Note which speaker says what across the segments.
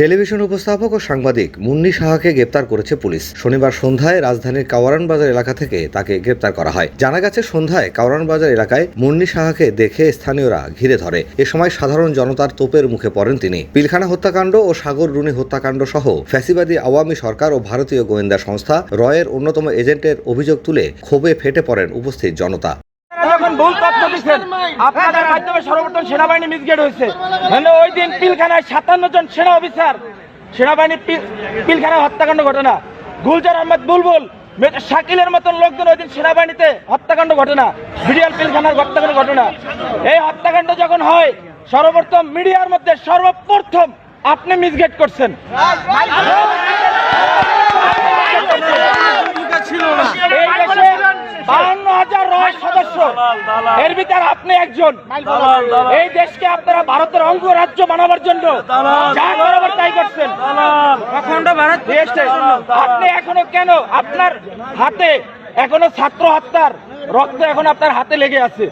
Speaker 1: Television উপস্থাপক ও সাংবাদিক মুন্নি সাহাকে গ্রেপ্তার করেছে পুলিশ। শনিবার সন্ধ্যায় রাজধানীর কাওয়ারান বাজার এলাকা থেকে তাকে গ্রেপ্তার করা হয়। জানা গেছে, সন্ধ্যায় কাওয়ারান বাজার এলাকায় মুন্নি সাহাকে দেখে স্থানীয়রা ঘিরে ধরে। এ সময় সাধারণ জনতার তোপের মুখে পড়েন তিনি। পিলখানা হত্যাকাণ্ড ও সাগর রুনি হত্যাকাণ্ড সহ ফ্যাসিবাদী আওয়ামী সরকার ও ভারতীয় গোয়েন্দা সংস্থা রয়ের অন্যতম এজেন্টের অভিযোগ তুলে ক্ষোভে ফেটে পড়েন উপস্থিত জনতা।
Speaker 2: ভুল তথ্য দিচ্ছেন আপনাদের মাধ্যমে সর্বপ্রথম সেনাবাহিনী মিসগেট হয়েছে মানে ওই দিন পিলখানায় সাতান্ন জন সেনা অফিসার সেনাবাহিনী পিল- পিলখানায় হত্যাকাণ্ড ঘটনা গুলজার আহমেদ বুলবুল শাকিলের মতন লোকজন ওই দিন সেনাবাহিনীতে হত্যাকাণ্ড ঘটনা বিডিআর পিলখানার হত্যাকাণ্ড ঘটনা এই হত্যাকাণ্ড যখন হয় সর্বপ্রথম মিডিয়ার মধ্যে সর্বপ্রথম আপনি মিসগেট করছেন এই দেশে বাহান্ন হাজার রয় সদস্য এর ভিতর আপনি একজন। এই দেশকে আপনারা ভারতের অঙ্গরাজ্য বানাবার জন্য যা বরাবর তাই করছেন। অখণ্ড ভারত। আপনি এখনও কেন আপনার হাতে এখনও ছাত্র হত্যার রক্ত এখন আপনার হাতে লেগে আছে।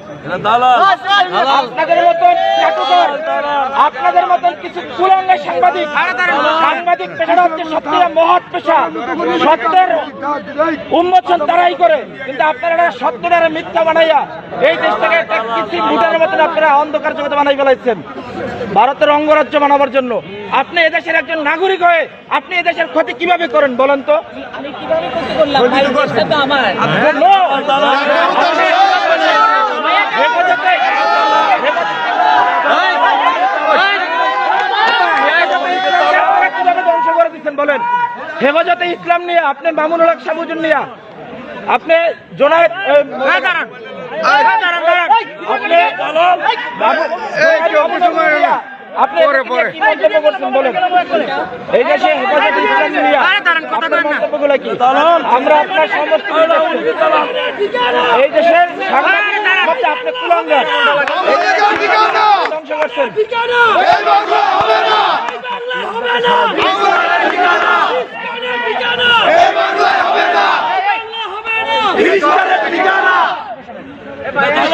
Speaker 2: আপনাদের মতন আপনাদের মতন কিছু কুলাঙ্গা সাংবাদিক সাংবাদিক পেশাটা হচ্ছে সত্যিটা মহৎ পেশা। সত্যের উন্মোচন তারাই করে। কিন্তু আপনারা সত্যটারে মিথ্যা বানাইয়া এই দেশটাকে একটা কিছু মুটার মতন আপনারা অন্ধকার জগতে বানাই ফেলাইছেন। ভারতের অঙ্গরাজ্য বানাবার জন্য। আপনি এদেশের একজন নাগরিক হয়ে আপনি এদেশের ক্ষতি কীভাবে করেন বলেন তো?
Speaker 3: আমি কীভাবে ক্ষতি করলাম? আমার।
Speaker 2: আপনি বলেন হেফাজতে ইসলাম নিয়ে আপনি মামুনুল হক সাবুজুন নিয়া আপনি জোনায়েদ এ, আপনি বাবু- নিয়া, আপনি কি মন্তব্য করছেন? বলেন। এই দেশে হেফাজতে ইসলাম নিয়ে কি? আমরা আপনার সমস্ত এই দেশের সাংবাদিক আপনি কুলাঙ্গার। ধ্বংস করছেন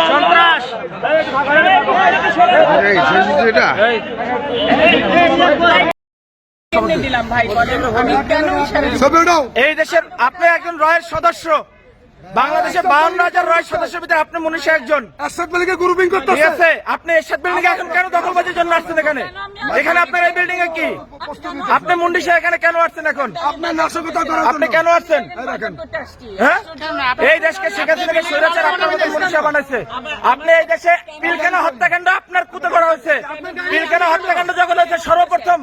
Speaker 2: সন্ত্রাস
Speaker 3: কেমনে দিলাম ভাই বলেন আমি কেন ইশারা
Speaker 2: এই দেশের আপনি একজন রয়ের সদস্য বাংলাদেশে বাউন্ন হাজার রয়ের সদস্যের ভিতরে আপনি একজন।
Speaker 4: মালিকে গ্রুপিং
Speaker 2: ঠিক আছে আপনি এরশাদ বিল্ডিং এখন কেন দখলবাজির জন্য আসছেন এখানে? এখানে আপনার এই বিল্ডিং এ কি? আপনি এখানে কেন আসছেন এখন?
Speaker 4: আপনার নাশকতা করার
Speaker 2: আপনি কেন আসছেন? হ্যাঁ? এই দেশকে শেখ হাসিনাকে স্বৈরাচার আপনার মতো মনীষা বানাইছে। আপনি এই দেশে পিলখানা হত্যাকাণ্ড আপনার কুতে করা হয়েছে। পিলখানা হত্যাকাণ্ড যখন হয়েছে সর্বপ্রথম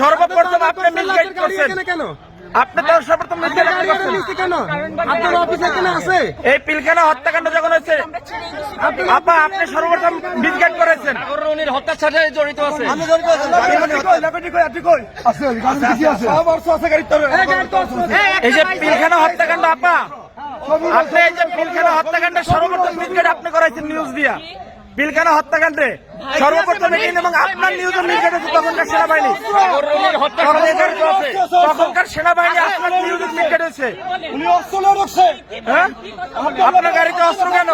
Speaker 2: সর্বপ্রথম আপনি মিলগাইড করছেন।
Speaker 4: কেন?
Speaker 2: আপনি তো সর্বপ্রথম মিলগাইড করছেন
Speaker 4: লিস্টে কেন? আপনার অফিস এখানে আছে?
Speaker 2: এই পিলখানা হত্যাকাণ্ড যখন হয়েছে আপা আপনি সর্বপ্রথম মিসগাইড করেছেন।
Speaker 4: আমি জড়িত আছি।
Speaker 2: এই যে পিলখানা হত্যাকাণ্ড আপা। আপনি এই যে পিলখানা হত্যাকাণ্ড সর্বপ্রথম মিসগাইড আপনি করাইছেন নিউজ দিয়া। পিলখানা হত্যাকাণ্ডে সর্বপ্রথম এবং আপনার নিউজের মিসগাইড হচ্ছে তখনকার সেনাবাহিনী। তখনকার সেনাবাহিনী আপনার নিউজের মিসগাইড হয়েছে
Speaker 4: উনি অস্ত্র রাখছে।
Speaker 2: হ্যাঁ? আপনার গাড়িতে অস্ত্র কেন?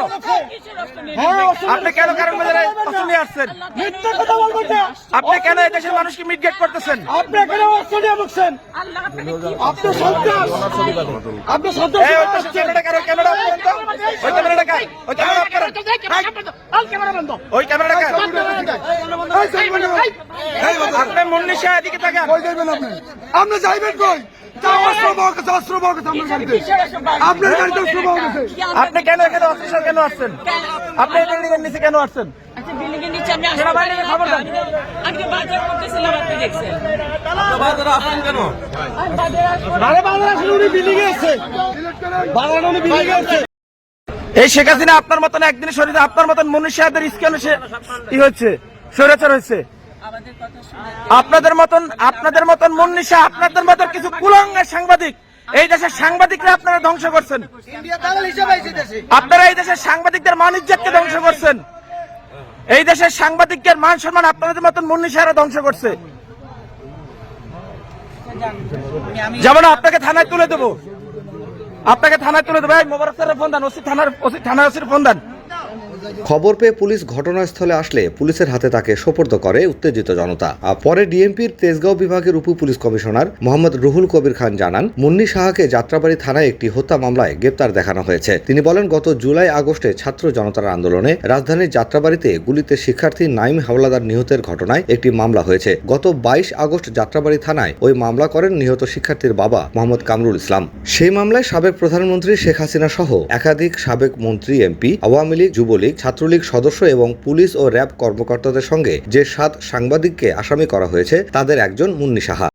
Speaker 2: আপনি কেন কারণ বাজারে অস্ত্র নিয়ে আসছেন?
Speaker 4: মিথ্যা কথা বলবেন না।
Speaker 2: আপনি কেন এই দেশের মানুষকে মিটগেট করতেছেন?
Speaker 4: আপনি এখানে অস্ত্র নিয়ে বসছেন
Speaker 3: আল্লাহ আপনাকে কি
Speaker 4: আপনি সন্ত্রাস। আপনি সন্ত্রাস
Speaker 2: এই ওই পাশে ক্যামেরা ওই ওই ক্যামেরা করেন ওই
Speaker 4: বাবা,
Speaker 2: আপনি মুন্নি শাহ এদিকে তাকান।
Speaker 4: কই আপনি? আপনি যাইবেন কই?
Speaker 2: আপনি কেন এখানে অস্ত্র কেন আসছেন? আপনি বিল্ডিং এর নিচে কেন আসছেন?
Speaker 3: আচ্ছা বিল্ডিং এর নিচে
Speaker 4: উনি বিল্ডিং এ আছে। উনি বিল্ডিং এ আছে।
Speaker 2: এই শেখ হাসিনা আপনার মতন একদিন শরীরে আপনার মতন শাহের স্কেলে কি হচ্ছে স্বৈরাচার হয়েছে
Speaker 3: শুনে
Speaker 2: আপনাদের মতন আপনাদের মতন শাহ আপনাদের মতন কিছু কুলাঙ্গের সাংবাদিক এই দেশের সাংবাদিকরা আপনারা ধ্বংস করছেন। আপনারা এই দেশের সাংবাদিকদের মান ইজ্জতকে ধ্বংস করছেন। এই দেশের সাংবাদিকদের মান সম্মান আপনাদের মতন মুন্নি সাহেরা ধ্বংস করছে। যেমন আপনাকে থানায় তুলে দেবো। আপনাকে থানায় তুলে দেবে। মোবারক স্যারের ফোন দেন, ওসি থানার ওসি থানার ওসির ফোন দেন।
Speaker 1: খবর পেয়ে পুলিশ ঘটনাস্থলে আসলে পুলিশের হাতে তাকে সোপর্দ করে উত্তেজিত জনতা। পরে ডিএমপির তেজগাঁও বিভাগের উপ পুলিশ কমিশনার মোহাম্মদ রুহুল কবির খান জানান, মুন্নি সাহাকে যাত্রাবাড়ি থানায় একটি হত্যা মামলায় গ্রেপ্তার দেখানো হয়েছে। তিনি বলেন, গত জুলাই আগস্টে ছাত্র জনতার আন্দোলনে রাজধানীর যাত্রাবাড়িতে গুলিতে শিক্ষার্থী নাইম হাওলাদার নিহতের ঘটনায় একটি মামলা হয়েছে। গত বাইশ আগস্ট যাত্রাবাড়ি থানায় ওই মামলা করেন নিহত শিক্ষার্থীর বাবা মোহাম্মদ কামরুল ইসলাম। সেই মামলায় সাবেক প্রধানমন্ত্রী শেখ হাসিনা সহ একাধিক সাবেক মন্ত্রী, এমপি, আওয়ামী লীগ, যুবলীগ ছাত্রলীগ সদস্য এবং পুলিশ ও র্যাব কর্মকর্তাদের সঙ্গে যে সাত সাংবাদিককে আসামি করা হয়েছে, তাদের একজন মুন্নি সাহা।